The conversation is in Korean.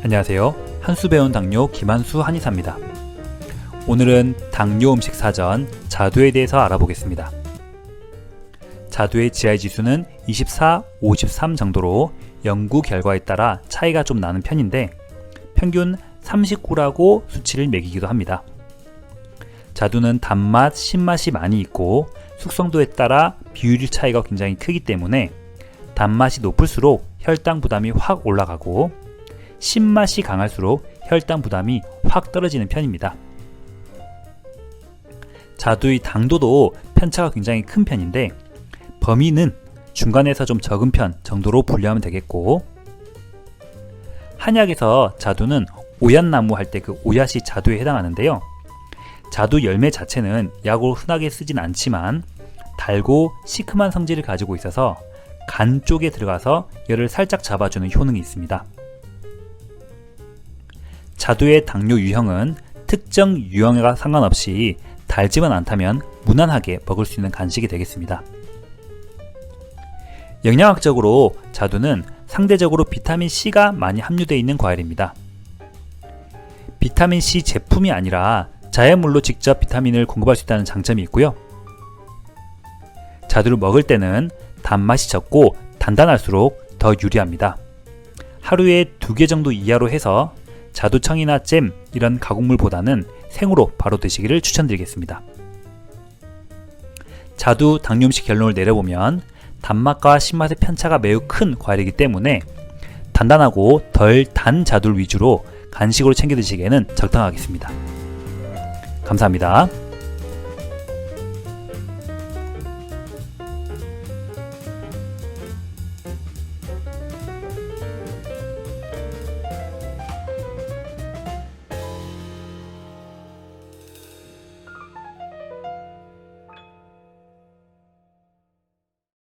안녕하세요. 한수 배운 당뇨 김한수 한의사입니다. 오늘은 당뇨 음식 사전 자두에 대해서 알아보겠습니다. 자두의 GI 지수는 24, 53 정도로 연구 결과에 따라 차이가 좀 나는 편인데 평균 39라고 수치를 매기기도 합니다. 자두는 단맛, 신맛이 많이 있고 숙성도에 따라 비율 차이가 굉장히 크기 때문에 단맛이 높을수록 혈당 부담이 확 올라가고 신맛이 강할수록 혈당 부담이 확 떨어지는 편입니다. 자두의 당도도 편차가 굉장히 큰 편인데 범위는 중간에서 좀 적은 편 정도로 분류하면 되겠고 한약에서 자두는 오얏나무 할 때 그 오얏이 자두에 해당하는데요. 자두 열매 자체는 약으로 흔하게 쓰진 않지만 달고 시큼한 성질을 가지고 있어서 간 쪽에 들어가서 열을 살짝 잡아주는 효능이 있습니다. 자두의 당뇨 유형은 특정 유형과 상관없이 달지만 않다면 무난하게 먹을 수 있는 간식이 되겠습니다. 영양학적으로 자두는 상대적으로 비타민 C가 많이 함유되어 있는 과일입니다. 비타민 C 제품이 아니라 자연물로 직접 비타민을 공급할 수 있다는 장점이 있고요. 자두를 먹을 때는 단맛이 적고 단단할수록 더 유리합니다. 하루에 두 개 정도 이하로 해서 자두청이나 잼 이런 가공물보다는 생으로 바로 드시기를 추천드리겠습니다. 자두 당뇨 음식 결론을 내려보면 단맛과 신맛의 편차가 매우 큰 과일이기 때문에 단단하고 덜 단 자두를 위주로 간식으로 챙겨 드시기에는 적당하겠습니다. 감사합니다.